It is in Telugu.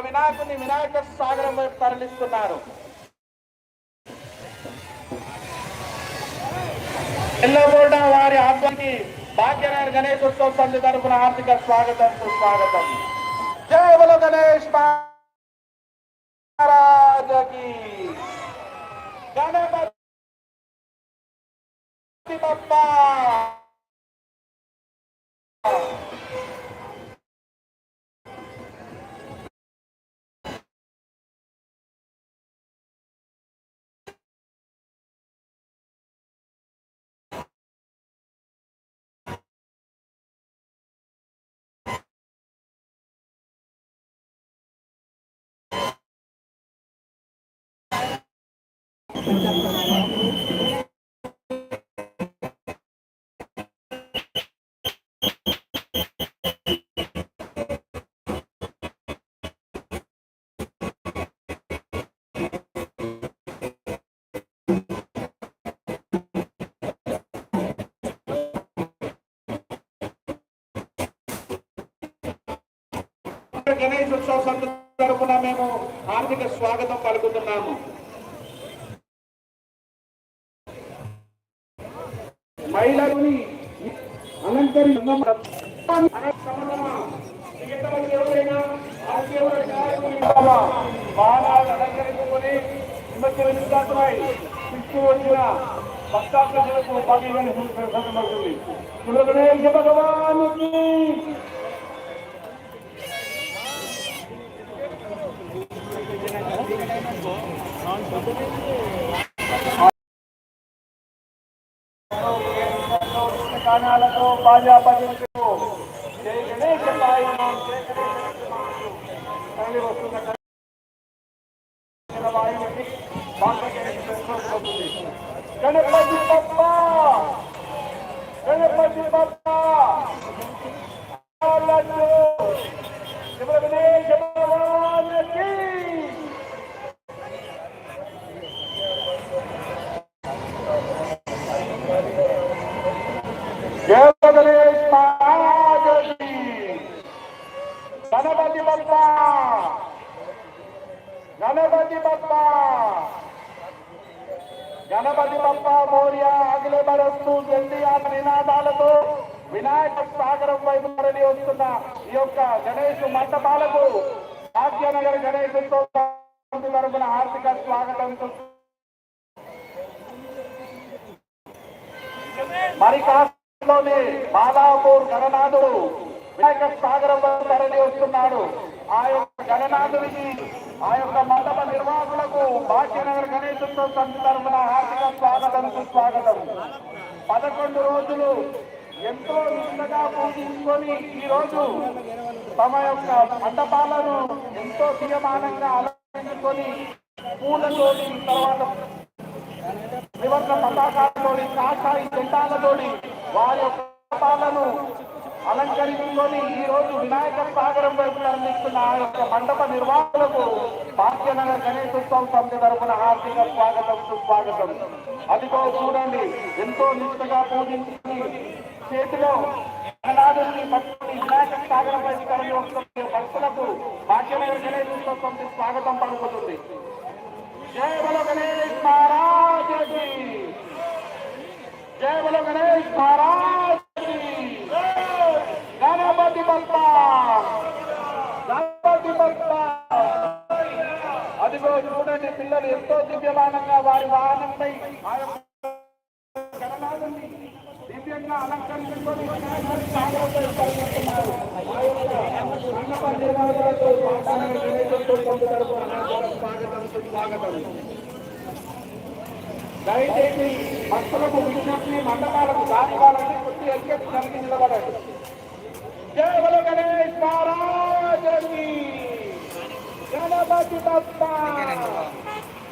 వినాయకుని వినాయక సాగరం వైపు తరలిస్తున్నారు. వారి ఆత్మకి భాగ్యనగర్ గణేష్ ఉత్సవ సంధి తరపున ఆర్థిక స్వాగతం సుస్వాగతం. జయ బలో గణేష్ మహారాజకి. గణపతి బప్పా గణేష్ ఉత్సవ సంస్థ మేము హార్దిక స్వాగతం పలుకుతున్నాము. మహిళలని అలంకరి బాణాలు అలంకరించుకొని నిమజ్జన విశ్వాసమై వచ్చిన భక్తాత్మకు భాగ్యమైన సందర్భమవుతుంది గణేష్ భగవానికి కానాలతో బాజా భజనతో జయ గణేశ పాయనం జయ గణేశ పాయనం. తల్లి వస్తున్న గణేశ వాయువుకి భాగ్యగణేశ ప్రశ్నోత్పత్తి. గణపతి బప్ప గణపతి బప్ప గణపతి బప్ప. గణపతి బప్ప. గణపతి బప్ప మౌర్య అగిలే బరస్తు జల్దీ ఆ నినాదాలతో వినాయక సాగరం వైపు తరలి వస్తున్న ఈ యొక్క గణేష్ మండపాలకు భాగ్యనగర్ గణేశంతో తరపున ఆర్థిక స్వాగతంతో మరి కాస్ట్లోని బాలాపూర్ గణనాథుడు వినాయక సాగరం తరలి వస్తున్నాడు. ఆ యొక్క గణనాథుడికి ఆ యొక్క మండప నిర్వాహకులకు భాగ్యనగర్ గణేశుత్సవ సమితి తరఫున హార్దిక స్వాగతం సుస్వాగతం. పదకొండు రోజులు ఎంతో నిష్టగా పూజించుకొని ఈ రోజు తమ యొక్క మండపాలను ఎంతో తీయమానంగా అలంకరించుకొని పూలతోటి తర్వాత త్రివర్ణ పతాకాలతోటి కాషాయి జెండాలతోని వారి యొక్క పాలను అలంకరించుకొని ఈ రోజు వినాయక సాగరం వైపు అందిస్తున్న ఆ యొక్క మండప నిర్వాహకులకు భాగ్యనగర్ గణేశోత్సవం సమితి తరఫున హార్దిక స్వాగతం సుస్వాగతం. అదిగో చూడండి ఎంతో నిష్ఠగా పూజించి చేతిలో గణనాథుని పట్టుకుని వినాయక సాగరం వైపు తరలి వస్తున్న భక్తులకు భాగ్యనగర్ గణేశోత్సవం సమితి స్వాగతం పలుకుతుంది. జయ గణేష్ మహారాజు జయ గణేష్ మహారాజ్ అదిగో చూడండి పిల్లలు ఎంతో దివ్యమానంగా వారి వాహనంపై దివ్యంగా అలంకరించుకొని దయచేసి భక్తులకు విజ్ఞప్తి మండపాలకు వాళ్ళని కొద్ది ఎల్కెట్ కలిగి నిలబడండి. జయ బల గణేష్ మహారాజకి గణపతి బప్ప ఈ